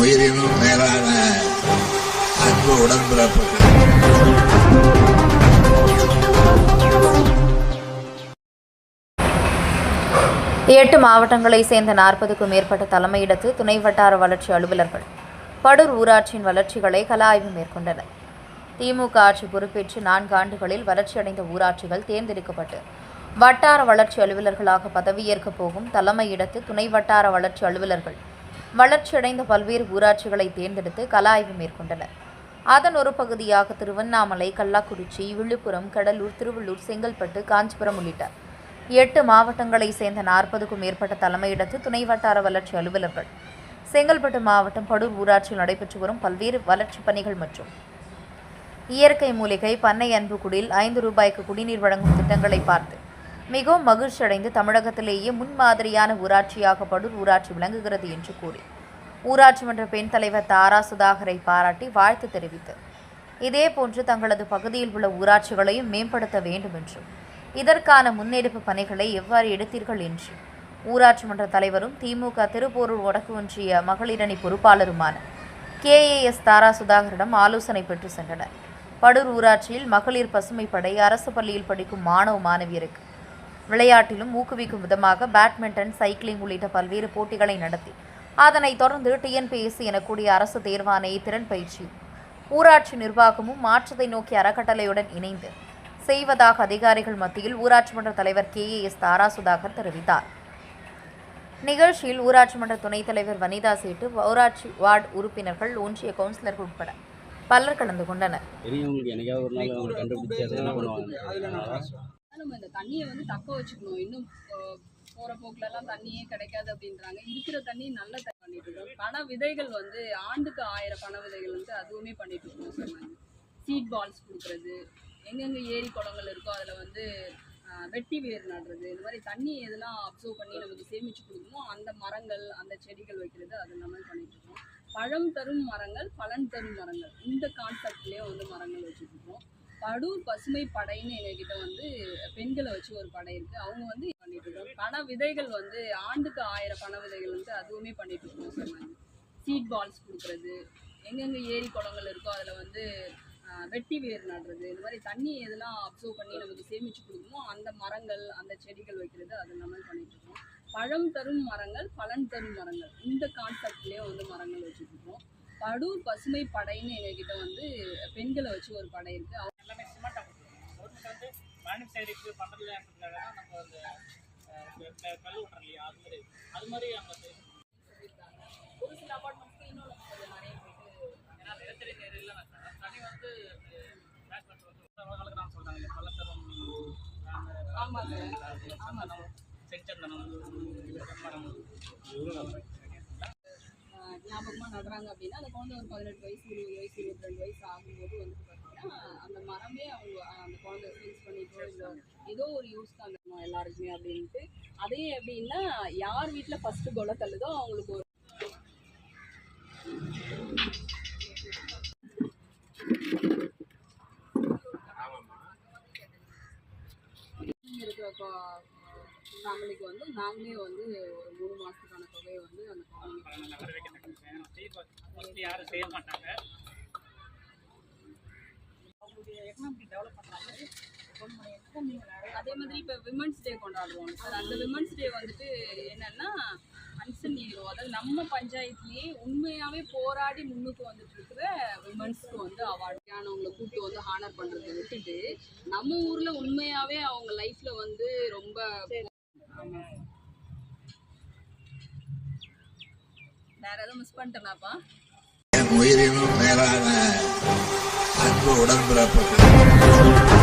உயிரினும் மேலான அன்பு உடன்பிறப்புகள். எட்டு மாவட்டங்களைச் சேர்ந்த நாற்பதுக்கும் மேற்பட்ட தலைமையிடத்து துணை வட்டார வளர்ச்சி அலுவலர்கள் படூர் ஊராட்சியின் வளர்ச்சிகளை கல ஆய்வு மேற்கொண்டனர். திமுக ஆட்சி பொறுப்பேற்று நான்கு ஆண்டுகளில் வளர்ச்சியடைந்த ஊராட்சிகள் தேர்ந்தெடுக்கப்பட்டு வட்டார வளர்ச்சி அலுவலர்களாக பதவியேற்கப் போகும் தலைமையிடத்து துணை வட்டார வளர்ச்சி அலுவலர்கள் வளர்ச்சியடைந்த பல்வேறு ஊராட்சிகளை தேர்ந்தெடுத்து கல ஆய்வு மேற்கொண்டனர். அதன் ஒரு பகுதியாக திருவண்ணாமலை கள்ளக்குறிச்சி விழுப்புரம் கடலூர் திருவள்ளூர் செங்கல்பட்டு காஞ்சிபுரம் உள்ளிட்ட எட்டு மாவட்டங்களைச் சேர்ந்த நாற்பதுக்கும் மேற்பட்ட தலைமையிடத்து துணை வட்டார வளர்ச்சி அலுவலர்கள் செங்கல்பட்டு மாவட்டம் படூர் ஊராட்சியில் நடைபெற்று வரும் பல்வேறு வளர்ச்சிப் பணிகள் மற்றும் இயற்கை மூலிகை பண்ணை அன்பு குடில் ஐந்து ரூபாய்க்கு குடிநீர் வழங்கும் திட்டங்களை பார்த்து மிகவும் மகிழ்ச்சியடைந்து தமிழகத்திலேயே முன்மாதிரியான ஊராட்சியாக படூர் ஊராட்சி விளங்குகிறது என்று கூறி ஊராட்சி மன்ற பெண் தலைவர் தாரா சுதாகரை பாராட்டி வாழ்த்து தெரிவித்து இதேபோன்று தங்களது பகுதியில் உள்ள ஊராட்சிகளையும் மேம்படுத்த வேண்டும் என்றும் இதற்கான முன்னெடுப்பு பணிகளை எவ்வாறு எடுத்தீர்கள் என்று ஊராட்சி மன்ற தலைவரும் திமுக திருப்போரூர் வடக்கு ஒன்றிய மகளிரணி பொறுப்பாளருமான கேஏஎஸ் தாரா சுதாகரிடம் ஆலோசனை பெற்று சென்றனர். படூர் ஊராட்சியில் மகளிர் பசுமை படை அரசு பள்ளியில் படிக்கும் மாணவ மாணவியருக்கு விளையாட்டிலும் ஊக்குவிக்கும் விதமாக பேட்மிண்டன் சைக்கிளிங் உள்ளிட்ட பல்வேறு போட்டிகளை நடத்தி. அதனைத் தொடர்ந்து டிஎன்பிஎஸ்சி எனக்கூடிய அரசு தேர்வான திறன் பயிற்சியும் ஊராட்சி நிர்வாகமும் மாற்றத்தை நோக்கி அறக்கட்டளையுடன் இணைந்து செய்வதாக அதிகாரிகள் மத்தியில் ஊராட்சி மன்ற தலைவர் K. A. S. Thara Sudhakar தெரிவித்தார். நிகழ்ச்சியில் ஊராட்சி மன்ற துணைத் தலைவர் வனிதா சேட்டு ஊராட்சி வார்டு உறுப்பினர்கள் ஒன்றிய கவுன்சிலர்கள் உட்பட பலர் கலந்து கொண்டனர். நம்ம இந்த தண்ணியை வந்து தக்க வச்சுக்கணும். இன்னும் அஹ், போற போக்குல எல்லாம் தண்ணியே கிடைக்காது அப்படின்றாங்க. இருக்கிற தண்ணி நல்ல தண்ணி பண்ணிட்டு இருக்கோம். பண விதைகள் வந்து ஆண்டுக்கு ஆயிரம் பண விதைகள் வந்து அதுவுமே பண்ணிட்டு இருக்கோம் சார் சீட் பால்ஸ் கொடுக்குறது எங்கெங்க ஏரி குளங்கள் இருக்கோ அதில் வந்து வெட்டி வேர் நடுறது இந்த மாதிரி தண்ணி எதெல்லாம் அப்சர்வ் பண்ணி நமக்கு சேமிச்சு கொடுக்குமோ அந்த மரங்கள் அந்த செடிகள் வைக்கிறது அது எல்லாமே பண்ணிட்டு இருக்கோம். பழம் தரும் மரங்கள் பலன் தரும் மரங்கள். இந்த கான்செப்ட்லேயே வந்து மரங்கள் வச்சுட்டு இருக்கோம் படூர் பசுமை படைன்னு எங்ககிட்ட வந்து பெண்களை வச்சு ஒரு படை இருக்கு. அவங்க வந்து பண்ணிட்டு இருக்கோம் பண விதைகள் வந்து ஆண்டுக்கு ஆயிரம் பண விதைகள் வந்து அதுவுமே பண்ணிட்டு இருக்கோம் சார் சீட் பால்ஸ் கொடுக்குறது எங்கெங்க ஏரி குளங்கள் இருக்கோ அதில் வந்து வெட்டி வேர் நடுறது இந்த மாதிரி தண்ணி எதெல்லாம் அப்சர்வ் பண்ணி நமக்கு சேமிச்சு கொடுக்குமோ அந்த மரங்கள் அந்த செடிகள் வைக்கிறது அது எல்லாமே பண்ணிட்டு இருக்கோம். பழம் தரும் மரங்கள் பலன் தரும் மரங்கள். இந்த கான்செப்ட்லேயே வந்து மரங்கள் வச்சுட்டு இருக்கோம். படூர் பசுமை படைன்னு எங்ககிட்ட வந்து பெண்களை வச்சு ஒரு படை இருக்கு. மேனுஃபேக்சரிங்க்கு பண்ணுறதுன்றதுக்காக தான் நம்ம அந்த கல் விட்றோம் இல்லையா? அது மாதிரி அது மாதிரி அவங்க செய்யணும். ஒரு சில அபார்ட்மெண்ட்ஸ்க்கு இன்னும் நம்ம கொஞ்சம் நிறைய போயிட்டு ஏன்னா நிலத்தடி நீர் தண்ணி வந்து பேக் பண்ணுறது கலக்கிறான்னு சொல்கிறாங்க இல்லையா பள்ளத்தரம் ஆமாம் ஆமாம் சார் செஞ்சந்தனம் செம்மரம் ஆஹ் ஞாபகமா நடுறாங்க அப்படின்னா அந்த குழந்தை ஒரு பதினெட்டு வயசு இருபது வயசு இருபத்தி ரெண்டு வயசு ஆகும்போது வந்து பார்த்தீங்கன்னா அந்த மரமே அவங்க அந்த குழந்தை ஏதோ ஒரு யூஸ் தான் எல்லாருக்குமே அப்படின்ட்டு. அதே எப்படின்னா யார் வீட்டில் ஃபஸ்ட்டு கொலை தள்ளுதோ அவங்களுக்கு ஒரு இருக்கிற ஃபேமிலிக்கு வந்து நாங்களே வந்து ஒரு மூணு மாதத்துக்கான தொகையை வந்து அந்த யாரும் செய்ய மாட்டாங்க. அவங்களுடைய எக்கனாமிக் டெவலப் பண்ணுறாங்க அதே மாதிரி இப்போ விமன்ஸ் டே கொண்டாடுவோம். சார் அந்த விமன்ஸ் டே வந்துட்டு என்னன்னா அன்சன் ஹீரோ அதாவது நம்ம பஞ்சாயத்துலேயே உண்மையாகவே போராடி முன்னுக்கு வந்துட்டு இருக்கிற விமன்ஸ்க்கு வந்து அவார்டு கூப்பிட்டு வந்து ஹானர் பண்ணுறதை விட்டுட்டு நம்ம ஊரில் உண்மையாகவே அவங்க லைஃப்பில் வந்து ரொம்ப வேற எதுவும் மிஸ் பண்ணிட்டேனாப்பா? உயிரினும் மேலான அன்பு உடன்பிறப்புகள்.